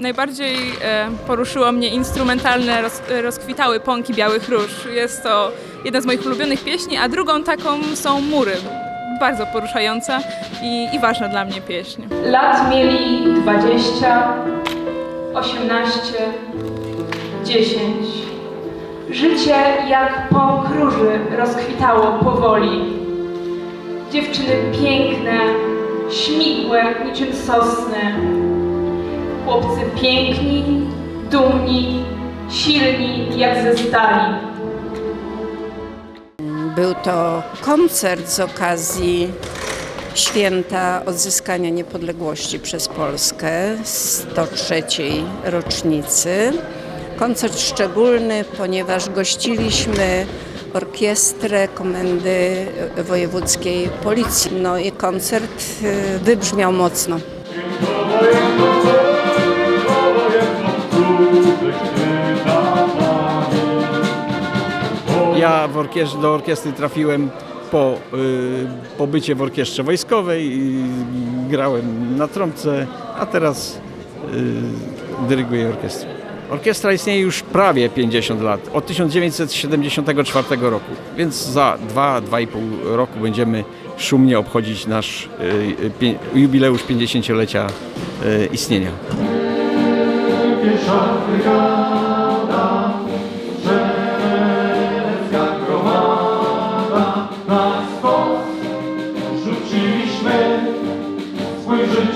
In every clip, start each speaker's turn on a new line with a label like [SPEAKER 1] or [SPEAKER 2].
[SPEAKER 1] najbardziej e, poruszyło mnie instrumentalne roz, rozkwitały pąki Białych Róż. Jest to jedna z moich ulubionych pieśni, a drugą taką są Mury. Bardzo poruszająca i, i ważna dla mnie pieśń. Lat mieli 20, 18, 10. Życie jak pąk róży rozkwitało powoli. Dziewczyny piękne, śmigłe niczym sosny. Chłopcy piękni, dumni, silni jak ze stali.
[SPEAKER 2] Był to koncert z okazji święta odzyskania niepodległości przez Polskę 103. rocznicy. Koncert szczególny, ponieważ gościliśmy orkiestrę Komendy Wojewódzkiej Policji. No i koncert y, wybrzmiał mocno.
[SPEAKER 3] Ja w orkies- do orkiestry trafiłem po y, pobycie w orkiestrze wojskowej grałem na trąbce, a teraz y, dyryguję orkiestrą. Orkiestra istnieje już prawie 50 lat, od 1974 roku, więc za 2-2,5 roku będziemy szumnie obchodzić nasz y, jubileusz 50-lecia y, istnienia.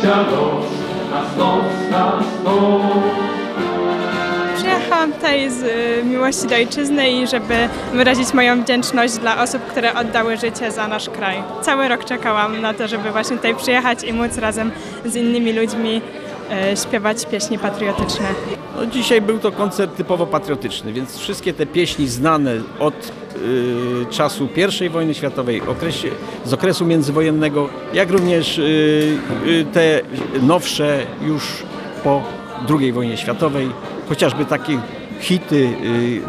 [SPEAKER 4] Życia los, na stos, na stos.
[SPEAKER 5] Przyjechałam tutaj z y, miłości do ojczyzny i żeby wyrazić moją wdzięczność dla osób, które oddały życie za nasz kraj. Cały rok czekałam na to, żeby właśnie tutaj przyjechać i móc razem z innymi ludźmi y, śpiewać pieśni patriotyczne.
[SPEAKER 3] No, dzisiaj był to koncert typowo patriotyczny, więc wszystkie te pieśni znane od czasu I wojny światowej, okresie, z okresu międzywojennego, jak również y, y, te nowsze już po II wojnie światowej, chociażby takie hity,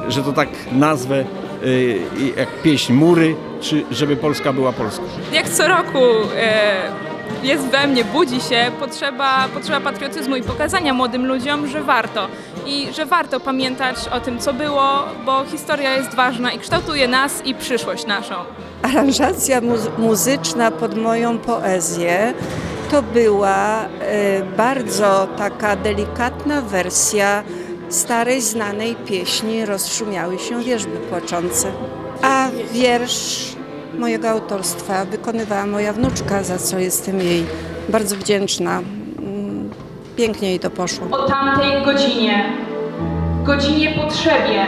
[SPEAKER 3] y, że to tak nazwę, y, jak pieśń Mury, czy Żeby Polska była Polską.
[SPEAKER 1] Jak co roku e, jest we mnie, budzi się potrzeba, potrzeba patriotyzmu i pokazania młodym ludziom, że warto. I że warto pamiętać o tym, co było, bo historia jest ważna i kształtuje nas i przyszłość naszą.
[SPEAKER 2] Aranżacja muzy- muzyczna pod moją poezję to była e, bardzo taka delikatna wersja starej znanej pieśni Rozszumiały się wierzby płaczące. A wiersz mojego autorstwa wykonywała moja wnuczka, za co jestem jej bardzo wdzięczna. Mm, Pięknie jej to poszło.
[SPEAKER 1] O tamtej godzinie, godzinie potrzebie,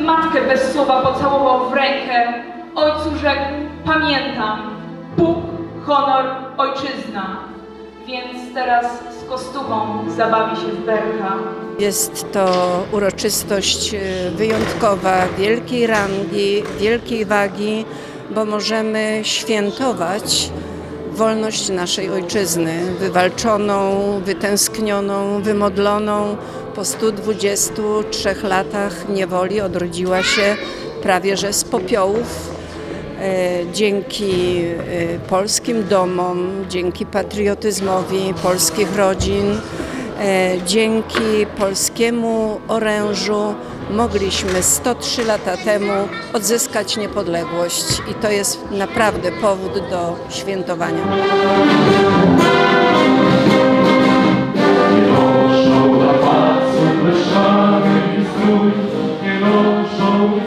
[SPEAKER 1] matkę bez słowa pocałował w rękę, ojcu rzekł, pamiętam, Bóg, honor, ojczyzna, więc teraz z kostuchą zabawi się w berka.
[SPEAKER 2] Jest to uroczystość e, wyjątkowa, wielkiej rangi, wielkiej wagi, bo możemy świętować wolność naszej ojczyzny, wywalczoną, wytęsknioną, wymodloną. Po 123 latach niewoli odrodziła się prawie że z popiołów. E, Dzięki e, polskim domom, dzięki patriotyzmowi polskich rodzin, dzięki polskiemu orężu mogliśmy 103 lata temu odzyskać niepodległość i to jest naprawdę powód do świętowania.
[SPEAKER 4] Nie noszą